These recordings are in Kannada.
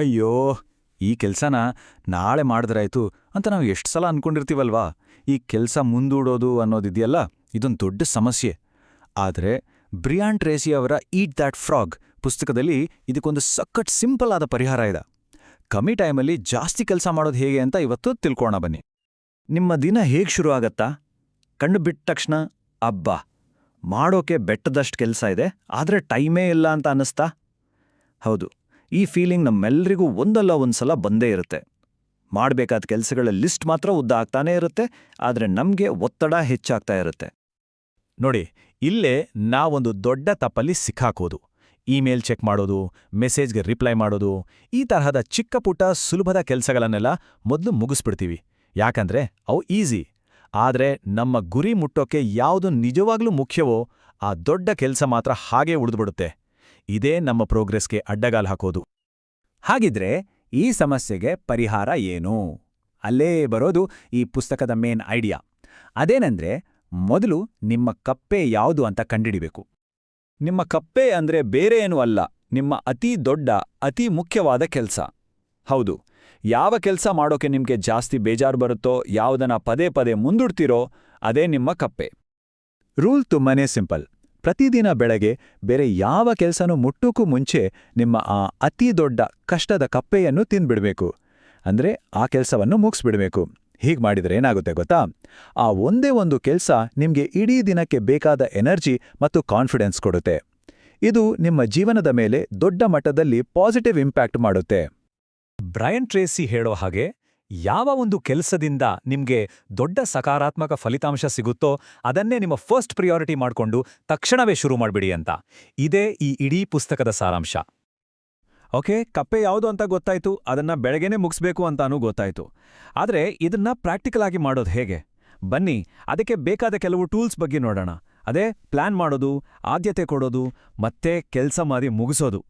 ಅಯ್ಯೋ, ಈ ಕೆಲ್ಸನ ನಾಳೆ ಮಾಡಿದ್ರಾಯ್ತು ಅಂತ ನಾವು ಎಷ್ಟು ಸಲ ಅನ್ಕೊಂಡಿರ್ತೀವಲ್ವಾ? ಈ ಕೆಲಸ ಮುಂದೂಡೋದು ಅನ್ನೋದಿದೆಯಲ್ಲ, ಇದೊಂದು ದೊಡ್ಡ ಸಮಸ್ಯೆ. ಆದರೆ ಬ್ರಿಯಾನ್ ಟ್ರೇಸಿ ಅವರ ಈಟ್ ದ್ಯಾಟ್ ಫ್ರಾಗ್ ಪುಸ್ತಕದಲ್ಲಿ ಇದಕ್ಕೊಂದು ಸಕ್ಕಟ್ ಸಿಂಪಲ್ ಆದ ಪರಿಹಾರ ಇದೆ. ಕಮ್ಮಿ ಟೈಮಲ್ಲಿ ಜಾಸ್ತಿ ಕೆಲಸ ಮಾಡೋದು ಹೇಗೆ ಅಂತ ಇವತ್ತು ತಿಳ್ಕೋಣ ಬನ್ನಿ. ನಿಮ್ಮ ದಿನ ಹೇಗೆ ಶುರು ಆಗತ್ತಾ? ಕಣ್ಣು ಬಿಟ್ಟ ತಕ್ಷಣ, ಅಬ್ಬಾ, ಮಾಡೋಕೆ ಬೆಟ್ಟದಷ್ಟು ಕೆಲಸ ಇದೆ, ಆದರೆ ಟೈಮೇ ಇಲ್ಲ ಅಂತ ಅನ್ನಿಸ್ತಾ? ಹೌದು ಈ ಫೀಲಿಂಗ್ ನಮ್ಮೆಲ್ಲರಿಗೂ ಒಂದಲ್ಲ ಒಂದ್ಸಲ ಬಂದೇ ಇರುತ್ತೆ. ಮಾಡಬೇಕಾದ ಕೆಲಸಗಳ ಲಿಸ್ಟ್ ಮಾತ್ರ ಉದ್ದ ಆಗ್ತಾನೇ ಇರುತ್ತೆ, ಆದರೆ ನಮಗೆ ಒತ್ತಡ ಹೆಚ್ಚಾಗ್ತಾ ಇರುತ್ತೆ. ನೋಡಿ, ಇಲ್ಲೇ ನಾವೊಂದು ದೊಡ್ಡ ತಪ್ಪಲ್ಲಿ ಸಿಕ್ಕಾಕೋದು. ಇಮೇಲ್ ಚೆಕ್ ಮಾಡೋದು ಮೆಸೇಜ್ಗೆ ರಿಪ್ಲೈ ಮಾಡೋದು, ಈ ತರಹದ ಚಿಕ್ಕ ಪುಟ್ಟ ಸುಲಭದ ಕೆಲಸಗಳನ್ನೆಲ್ಲ ಮೊದಲು ಮುಗಿಸ್ಬಿಡ್ತೀವಿ. ಯಾಕಂದ್ರೆ ಅವು ಈಸಿ ಆದ್ರೆ ನಮ್ಮ ಗುರಿ ಮುಟ್ಟೋಕೆ ಯಾವುದು ನಿಜವಾಗ್ಲೂ ಮುಖ್ಯವೋ, ಆ ದೊಡ್ಡ ಕೆಲಸ ಮಾತ್ರ ಹಾಗೇ ಉಳಿದ್ಬಿಡುತ್ತೆ. ಇದೇ ನಮ್ಮ ಪ್ರೋಗ್ರೆಸ್ಗೆ ಅಡ್ಡಗಾಲ್ ಹಾಕೋದು. ಹಾಗಿದ್ರೆ ಈ ಸಮಸ್ಯೆಗೆ ಪರಿಹಾರ ಏನು? ಅಲ್ಲೇ ಬರೋದು ಈ ಪುಸ್ತಕದ ಮೇನ್ ಐಡಿಯಾ. ಅದೇನಂದ್ರೆ ಮೊದಲು ನಿಮ್ಮ ಕಪ್ಪೆ ಯಾವುದು ಅಂತ ಕಂಡಿಡಿಬೇಕು ನಿಮ್ಮ ಕಪ್ಪೆ ಅಂದ್ರೆ ಬೇರೆ ಏನೂ ಅಲ್ಲ, ನಿಮ್ಮ ಅತೀ ದೊಡ್ಡ, ಅತಿ ಮುಖ್ಯವಾದ ಕೆಲಸ. ಹೌದು, ಯಾವ ಕೆಲಸ ಮಾಡೋಕೆ ನಿಮ್ಗೆ ಜಾಸ್ತಿ ಬೇಜಾರು ಬರುತ್ತೋ, ಯಾವುದನ್ನ ಪದೇ ಪದೇ ಮುಂದೂಡ್ತಿರೋ ಅದೇ ನಿಮ್ಮ ಕಪ್ಪೆ. ರೂಲ್ ತುಂಬಾನೇ ಸಿಂಪಲ್. ಪ್ರತಿದಿನ ಬೆಳಗ್ಗೆ ಬೇರೆ ಯಾವ ಕೆಲಸನೂ ಮುಟ್ಟೋಕ್ಕೂ ಮುಂಚೆ ನಿಮ್ಮ ಆ ಅತಿ ದೊಡ್ಡ ಕಷ್ಟದ ಕಪ್ಪೆಯನ್ನು ತಿಂದ್ಬಿಡಬೇಕು ಅಂದ್ರೆ ಆ ಕೆಲಸವನ್ನು ಮುಗಿಸ್ಬಿಡಬೇಕು. ಹೀಗೆ ಮಾಡಿದರೆ ಏನಾಗುತ್ತೆ ಗೊತ್ತಾ? ಆ ಒಂದೇ ಒಂದು ಕೆಲಸ ನಿಮಗೆ ಇಡೀ ದಿನಕ್ಕೆ ಬೇಕಾದ ಎನರ್ಜಿ ಮತ್ತು ಕಾನ್ಫಿಡೆನ್ಸ್ ಕೊಡುತ್ತೆ. ಇದು ನಿಮ್ಮ ಜೀವನದ ಮೇಲೆ ದೊಡ್ಡ ಮಟ್ಟದಲ್ಲಿ ಪಾಸಿಟಿವ್ ಇಂಪ್ಯಾಕ್ಟ್ ಮಾಡುತ್ತೆ. ಬ್ರಯನ್ ಟ್ರೇಸಿ ಹೇಳೋ ಹಾಗೆ ಯಾವ ಒಂದು ಕೆಲಸದಿಂದ ನಿಮ್ಗೆ ದೊಡ್ಡ ಸಕಾರಾತ್ಮಕ ಫಲಿತಾಂಶ ಸಿಗುತ್ತೋ ಅದನ್ನೇ ನಿಮ್ಮ ಫಸ್ಟ್ ಪ್ರಿಯಾರಿಟಿ ಮಾಡ್ಕೊಂಡು ತಕ್ಷಣವೇ ಶುರು ಮಾಡಿಬಿಡಿ ಅಂತ. ಇದೇ ಈ ಇಡೀ ಪುಸ್ತಕದ ಸಾರಾಂಶ. ಓಕೆ, ಕಪ್ಪೆ ಯಾವುದು ಅಂತ ಗೊತ್ತಾಯ್ತು, ಅದನ್ನ ಬೆಳಗ್ಗೆನೇ ಮುಗಿಸ್ಬೇಕು ಅಂತಾನೂ ಗೊತ್ತಾಯ್ತು. ಆದರೆ ಇದನ್ನ ಪ್ರಾಕ್ಟಿಕಲ್ ಆಗಿ ಮಾಡೋದು ಹೇಗೆ? ಬನ್ನಿ, ಅದಕ್ಕೆ ಬೇಕಾದ ಕೆಲವು ಟೂಲ್ಸ್ ಬಗ್ಗೆ ನೋಡೋಣ. ಅದೇ ಪ್ಲಾನ್ ಮಾಡೋದು, ಆದ್ಯತೆ ಕೊಡೋದು, ಮತ್ತೆ ಕೆಲಸ ಮಾಡಿ ಮುಗಿಸೋದು.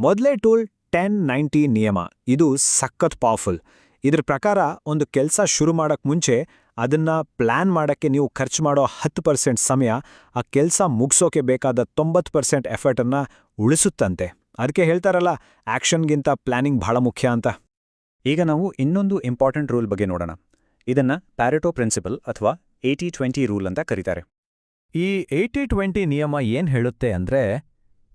ಮೊದಲೇ ಟೂಲ್ ಟೆನ್ ನೈಂಟಿ ನಿಯಮ. ಇದು ಸಖತ್ ಪವರ್ಫುಲ್ ಇದ್ರ ಪ್ರಕಾರ ಒಂದು ಕೆಲಸ ಶುರು ಮಾಡಕ್ ಮುಂಚೆ ಅದನ್ನ ಪ್ಲಾನ್ ಮಾಡಕ್ಕೆ ನೀವು ಖರ್ಚು ಮಾಡೋ ಹತ್ತು ಪರ್ಸೆಂಟ್ ಸಮಯ ಆ ಕೆಲಸ ಮುಗಿಸೋಕೆ ಬೇಕಾದ ತೊಂಬತ್ತು ಪರ್ಸೆಂಟ್ ಎಫರ್ಟನ್ನು ಉಳಿಸುತ್ತಂತೆ. ಅದಕ್ಕೆ ಹೇಳ್ತಾರಲ್ಲ ಆ್ಯಕ್ಷನ್ಗಿಂತ ಪ್ಲಾನಿಂಗ್ ಬಹಳ ಮುಖ್ಯ ಅಂತ. ಈಗ ನಾವು ಇನ್ನೊಂದು ಇಂಪಾರ್ಟೆಂಟ್ ರೂಲ್ ಬಗ್ಗೆ ನೋಡೋಣ. ಇದನ್ನ ಪ್ಯಾರೆಟೋ ಪ್ರಿನ್ಸಿಪಲ್ ಅಥವಾ ಏಯ್ಟಿ ಟ್ವೆಂಟಿ ರೂಲ್ ಅಂತ ಕರೀತಾರೆ. ಈ ಏಯ್ಟಿ ಟ್ವೆಂಟಿ ನಿಯಮ ಏನು ಹೇಳುತ್ತೆ ಅಂದ್ರೆ,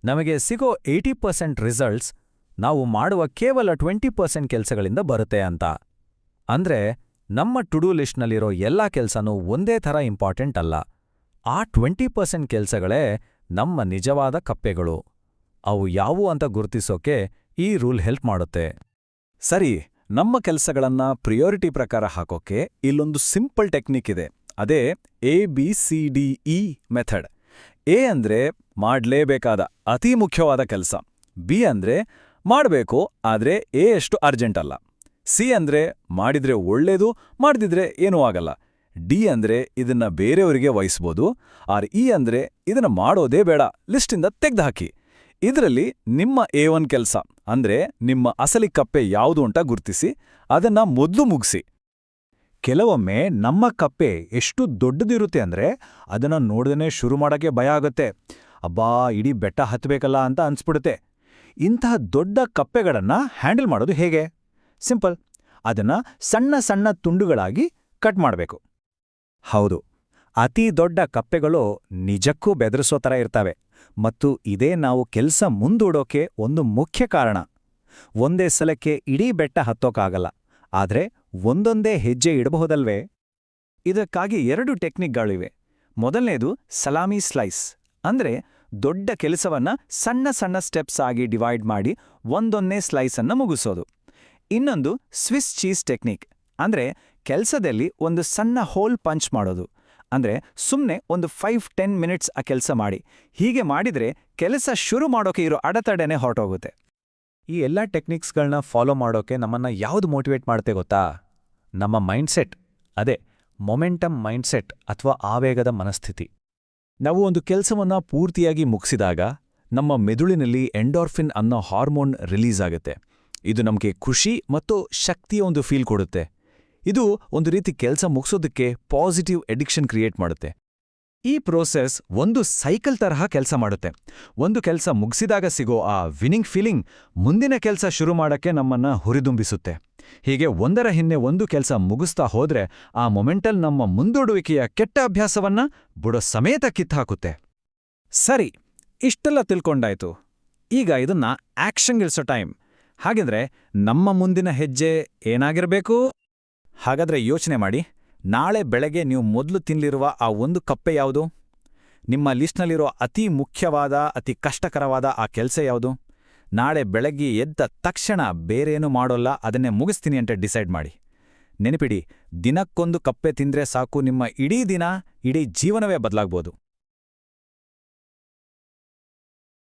ನಮಗೆ ಸಿಗೋ ಏಯ್ಟಿ ಪರ್ಸೆಂಟ್ ರಿಸಲ್ಟ್ಸ್ ನಾವು ಮಾಡುವ ಕೇವಲ ಟ್ವೆಂಟಿ ಪರ್ಸೆಂಟ್ ಕೆಲಸಗಳಿಂದ ಬರುತ್ತೆ ಅಂತ. ಅಂದ್ರೆ, ನಮ್ಮ ಟುಡೂ ಲಿಸ್ಟ್ನಲ್ಲಿರೋ ಎಲ್ಲಾ ಕೆಲಸನೂ ಒಂದೇ ಥರ ಇಂಪಾರ್ಟೆಂಟ್ ಅಲ್ಲ. ಆ ಟ್ವೆಂಟಿ ಪರ್ಸೆಂಟ್ ಕೆಲಸಗಳೇ ನಮ್ಮ ನಿಜವಾದ ಕಪ್ಪೆಗಳು. ಅವು ಯಾವು ಅಂತ ಗುರುತಿಸೋಕೆ ಈ ರೂಲ್ ಹೆಲ್ಪ್ ಮಾಡುತ್ತೆ. ಸರಿ, ನಮ್ಮ ಕೆಲಸಗಳನ್ನ ಪ್ರಿಯಾರಿಟಿ ಪ್ರಕಾರ ಹಾಕೋಕೆ ಇಲ್ಲೊಂದು ಸಿಂಪಲ್ ಟೆಕ್ನಿಕ್ ಇದೆ. ಅದೇ A B C D E method A ಅಂದ್ರೆ ಮಾಡ್ಲೇಬೇಕಾದ ಅತಿ ಮುಖ್ಯವಾದ ಕೆಲಸ. ಬಿ ಅಂದ್ರೆ ಮಾಡಬೇಕು, ಆದರೆ ಎ ಎಷ್ಟು ಅರ್ಜೆಂಟ್ ಅಲ್ಲ. ಸಿ ಅಂದ್ರೆ ಮಾಡಿದ್ರೆ ಒಳ್ಳೇದು, ಮಾಡದಿದ್ರೆ ಏನೂ ಆಗಲ್ಲ. ಡಿ ಅಂದ್ರೆ ಇದನ್ನ ಬೇರೆಯವರಿಗೆ ವಹಿಸ್ಬೋದು, ಆರ್ ಇ ಅಂದ್ರೆ ಇದನ್ನ ಮಾಡೋದೇ ಬೇಡ, ಲಿಸ್ಟಿಂದ ತೆಗೆದುಹಾಕಿ. ಇದರಲ್ಲಿ ನಿಮ್ಮ ಎ ಒನ್ ಕೆಲಸ, ಅಂದ್ರೆ ನಿಮ್ಮ ಅಸಲಿ ಕಪ್ಪೆ ಯಾವುದು ಅಂತ ಗುರ್ತಿಸಿ, ಅದನ್ನ ಮೊದಲು ಮುಗಿಸಿ. ಕೆಲವೊಮ್ಮೆ ನಮ್ಮ ಕಪ್ಪೆ ಎಷ್ಟು ದೊಡ್ಡದಿರುತ್ತೆ ಅಂದ್ರೆ ಅದನ್ನ ನೋಡ್ದೇ ಶುರು ಮಾಡೋಕ್ಕೆ ಭಯ ಆಗುತ್ತೆ. ಅಬ್ಬಾ, ಇಡೀ ಬೆಟ್ಟ ಹತ್ತಬೇಕಲ್ಲ ಅಂತ ಅನ್ಸ್ಬಿಡುತ್ತೆ. ಇಂತಹ ದೊಡ್ಡ ಕಪ್ಪೆಗಳನ್ನ ಹ್ಯಾಂಡಲ್ ಮಾಡೋದು ಹೇಗೆ? ಸಿಂಪಲ್. ಅದನ್ನ ಸಣ್ಣ ಸಣ್ಣ ತುಂಡುಗಳಾಗಿ ಕಟ್ ಮಾಡಬೇಕು. ಹೌದು. ಅತಿ ದೊಡ್ಡ ಕಪ್ಪೆಗಳು ನಿಜಕ್ಕೂ ಬೆದರಿಸೋ ಥರ ಇರ್ತವೆ. ಮತ್ತು ಇದೇ ನಾವು ಕೆಲಸ ಮುಂದೂಡೋಕೆ ಒಂದು ಮುಖ್ಯ ಕಾರಣ. ಒಂದೇ ಸಲಕ್ಕೆ ಇಡೀ ಬೆಟ್ಟ ಹತ್ತೋಕ್ಕಾಗಲ್ಲ ಆದ್ರೆ ಒಂದೊಂದೇ ಹೆಜ್ಜೆ ಇಡಬಹುದಲ್ವೇ? ಇದಕ್ಕಾಗಿ ಎರಡು ಟೆಕ್ನಿಕ್ಗಳಿವೆ. ಮೊದಲನೇದು ಸಲಾಮಿ ಸ್ಲೈಸ್. ಅಂದ್ರೆ ದೊಡ್ಡ ಕೆಲಸವನ್ನ ಸಣ್ಣ ಸಣ್ಣ ಸ್ಟೆಪ್ಸ್ ಆಗಿ ಡಿವೈಡ್ ಮಾಡಿ ಒಂದೊಂದೇ ಸ್ಲೈಸನ್ನು ಮುಗಿಸೋದು. ಇನ್ನೊಂದು ಸ್ವಿಸ್ ಚೀಸ್ ಟೆಕ್ನಿಕ್ ಅಂದ್ರೆ ಕೆಲಸದಲ್ಲಿ ಒಂದು ಸಣ್ಣ ಹೋಲ್ ಪಂಚ್ ಮಾಡೋದು. ಅಂದ್ರೆ ಸುಮ್ಮನೆ ಒಂದು ಫೈವ್ ಟೆನ್ ಮಿನಿಟ್ಸ್ ಆ ಕೆಲಸ ಮಾಡಿ. ಹೀಗೆ ಮಾಡಿದ್ರೆ ಕೆಲಸ ಶುರು ಮಾಡೋಕೆ ಇರೋ ಅಡೆತಡೆನೇ ಹೊರಟೋಗುತ್ತೆ. ಈ ಎಲ್ಲ ಟೆಕ್ನಿಕ್ಸ್ಗಳನ್ನ ಫಾಲೋ ಮಾಡೋಕೆ ನಮ್ಮನ್ನ ಯಾವುದು ಮೋಟಿವೇಟ್ ಮಾಡುತ್ತೆ ಗೊತ್ತಾ? ನಮ್ಮ ಮೈಂಡ್ಸೆಟ್ ಅದೇ ಮೊಮೆಂಟಮ್ ಮೈಂಡ್ಸೆಟ್ ಅಥವಾ ಆವೇಗದ ಮನಸ್ಥಿತಿ. ನಾವು ಒಂದು ಕೆಲಸವನ್ನ ಪೂರ್ತಿಯಾಗಿ ಮುಗಿಸಿದಾಗ ನಮ್ಮ ಮೆದುಳಿನಲ್ಲಿ ಎಂಡೋರ್ಫಿನ್ ಅನ್ನೋ ಹಾರ್ಮೋನ್ ರಿಲೀಸ್ ಆಗುತ್ತೆ. ಇದು ನಮಗೆ ಖುಷಿ ಮತ್ತು ಶಕ್ತಿಯ ಒಂದು ಫೀಲ್ ಕೊಡುತ್ತೆ. ಇದು ಒಂದು ರೀತಿ ಕೆಲಸ ಮುಗಿಸೋದಕ್ಕೆ ಪಾಸಿಟಿವ್ ಎಡಿಕ್ಷನ್ ಕ್ರಿಯೇಟ್ ಮಾಡುತ್ತೆ. ಈ ಪ್ರೋಸೆಸ್ ಒಂದು ಸೈಕಲ್ ತರಹ ಕೆಲಸ ಮಾಡುತ್ತೆ. ಒಂದು ಕೆಲಸ ಮುಗಿಸಿದಾಗ ಸಿಗೋ ಆ ವಿನಿಂಗ್ ಫೀಲಿಂಗ್ ಮುಂದಿನ ಕೆಲಸ ಶುರು ಮಾಡೋಕ್ಕೆ ನಮ್ಮನ್ನ ಹುರಿದುಂಬಿಸುತ್ತೆ. ಹೀಗೆ ಒಂದರ ಹಿಂದೆ ಒಂದು ಕೆಲಸ ಮುಗಿಸ್ತಾ ಹೋದ್ರೆ ಆ ಮೊಮೆಂಟಲ್ ನಮ್ಮ ಮುಂದೂಡುವಿಕೆಯ ಕೆಟ್ಟ ಅಭ್ಯಾಸವನ್ನ ಬುಡೋ ಸಮೇತ ಕಿತ್ತಾಕುತ್ತೆ. ಸರಿ, ಇಷ್ಟೆಲ್ಲ ತಿಳ್ಕೊಂಡಾಯ್ತು. ಈಗ ಇದನ್ನ ಆಕ್ಷನ್ಗಿಳಿಸೋ ಟೈಮ್. ಹಾಗಿದ್ರೆ ನಮ್ಮ ಮುಂದಿನ ಹೆಜ್ಜೆ ಏನಾಗಿರಬೇಕು? ಹಾಗಾದ್ರೆ ಯೋಚನೆ ಮಾಡಿ. ನಾಳೆ ಬೆಳಗ್ಗೆ ನೀವು ಮೊದಲು ತಿನ್ನಲಿರುವ ಆ ಒಂದು ಕಪ್ಪೆ ಯಾವುದು? ನಿಮ್ಮ ಲಿಸ್ಟ್ನಲ್ಲಿರೋ ಅತಿ ಮುಖ್ಯವಾದ, ಅತಿ ಕಷ್ಟಕರವಾದ ಆ ಕೆಲಸ ಯಾವುದು? ನಾಳೆ ಬೆಳಗ್ಗೆ ಎದ್ದ ತಕ್ಷಣ ಬೇರೇನು ಮಾಡೋಲ್ಲ, ಅದನ್ನೇ ಮುಗಿಸ್ತೀನಿ ಅಂತ ಡಿಸೈಡ್ ಮಾಡಿ. ನೆನಪಿಡಿ, ದಿನಕ್ಕೊಂದು ಕಪ್ಪೆ ತಿಂದ್ರೆ ಸಾಕು, ನಿಮ್ಮ ಇಡೀ ದಿನ ಇಡೀ ಜೀವನವೇ ಬದಲಾಗ್ಬೋದು.